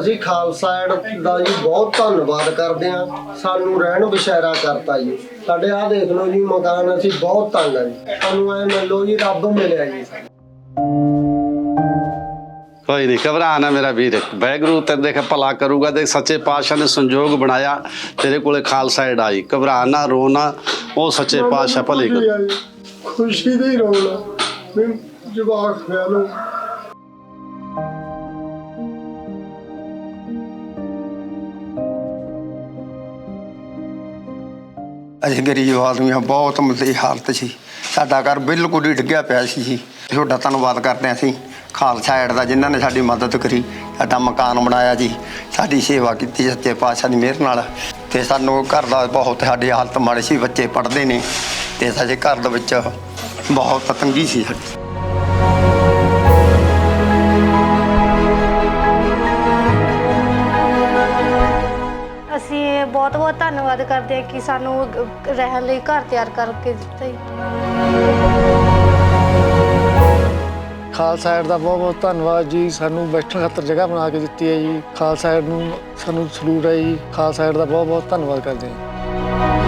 ਅਸੀਂ ਖਾਲਸਾ ਏਡ ਦਾ ਜੀ ਬਹੁਤ ਧੰਨਵਾਦ ਕਰਦੇ ਹਾਂ। ਸਾਨੂੰ ਰਹਿਣ ਬਸ਼ੈਰਾ ਕਰਤਾ ਜੀ। ਸਾਡੇ ਆਹ ਦੇਖ ਲਓ ਜੀ ਮਕਾਨ ਅਸੀਂ ਬਹੁਤ ਤੰਗ ਆ ਜੀ। ਸਾਨੂੰ ਐ ਮੰਨ ਲਓ ਜੀ ਰੱਬ ਮਿਲਿਆ ਜੀ। ਕੋਈ ਨਹੀਂ ਘਬਰਾ ਨਾ ਮੇਰਾ ਵੀਰ। ਵੈਗਰੂ ਤੇ ਦੇਖ ਭਲਾ ਕਰੂਗਾ ਦੇਖ ਸੱਚੇ ਪਾਤਸ਼ਾਹ ਨੇ ਸੰਜੋਗ ਬਣਾਇਆ। ਤੇਰੇ ਕੋਲੇ ਖਾਲਸਾ ਏਡ ਆਈ। ਘਬਰਾ ਨਾ ਰੋ ਨਾ ਉਹ ਸੱਚੇ ਪਾਤਸ਼ਾਹ ਭਲੇ ਕਰ। ਖੁਸ਼ੀ ਦੀ ਰੋਣਾ। ਵੀ ਜਵਾਕ ਹੋਇਆ ਅਸੀਂ ਗਰੀਬ ਆਦਮੀ ਹਾਂ, ਬਹੁਤ ਮੰਦੀ ਹਾਲਤ ਸੀ। ਸਾਡਾ ਘਰ ਬਿਲਕੁਲ ਹੀ ਡਿੱਗਿਆ ਪਿਆ ਸੀ ਜੀ। ਤੁਹਾਡਾ ਧੰਨਵਾਦ ਕਰਦੇ ਹਾਂ ਅਸੀਂ, ਖਾਲਸਾ ਐਡ ਦਾ, ਜਿਨ੍ਹਾਂ ਨੇ ਸਾਡੀ ਮਦਦ ਕਰੀ, ਸਾਡਾ ਮਕਾਨ ਬਣਾਇਆ ਜੀ। ਸਾਡੀ ਸੇਵਾ ਕੀਤੀ ਸੱਚੇ ਪਾਤਸ਼ਾਹ ਦੀ ਮਿਹਰ ਨਾਲ। ਤੇ ਸਾਨੂੰ ਘਰ ਦਾ ਬਹੁਤ, ਸਾਡੀ ਹਾਲਤ ਮਾੜੀ ਸੀ, ਬੱਚੇ ਪੜ੍ਹਦੇ ਨੇ। ਤੇ ਸਾਡੇ ਘਰ ਦੇ ਵਿੱਚ ਬਹੁਤ ਤੰਗੀ ਸੀ ਸਾਡੀ। ਬਹੁਤ ਬਹੁਤ ਧੰਨਵਾਦ ਕਰਦੇ ਹਾਂ ਕਿ ਸਾਨੂੰ ਰਹਿਣ ਲਈ ਘਰ ਤਿਆਰ ਕਰਕੇ ਦਿੱਤਾ ਜੀ। ਖਾਲਸਾ ਏਡ ਦਾ ਬਹੁਤ ਬਹੁਤ ਧੰਨਵਾਦ ਜੀ। ਸਾਨੂੰ ਬੈਠਣ ਖਾਤਰ ਜਗ੍ਹਾ ਬਣਾ ਕੇ ਦਿੱਤੀ ਹੈ ਜੀ। ਖਾਲਸਾ ਏਡ ਨੂੰ ਸਾਨੂੰ ਸਲੂਟ ਹੈ ਜੀ। ਖਾਲਸਾ ਏਡ ਦਾ ਬਹੁਤ ਬਹੁਤ ਧੰਨਵਾਦ ਕਰਦੇ ਹਾਂ।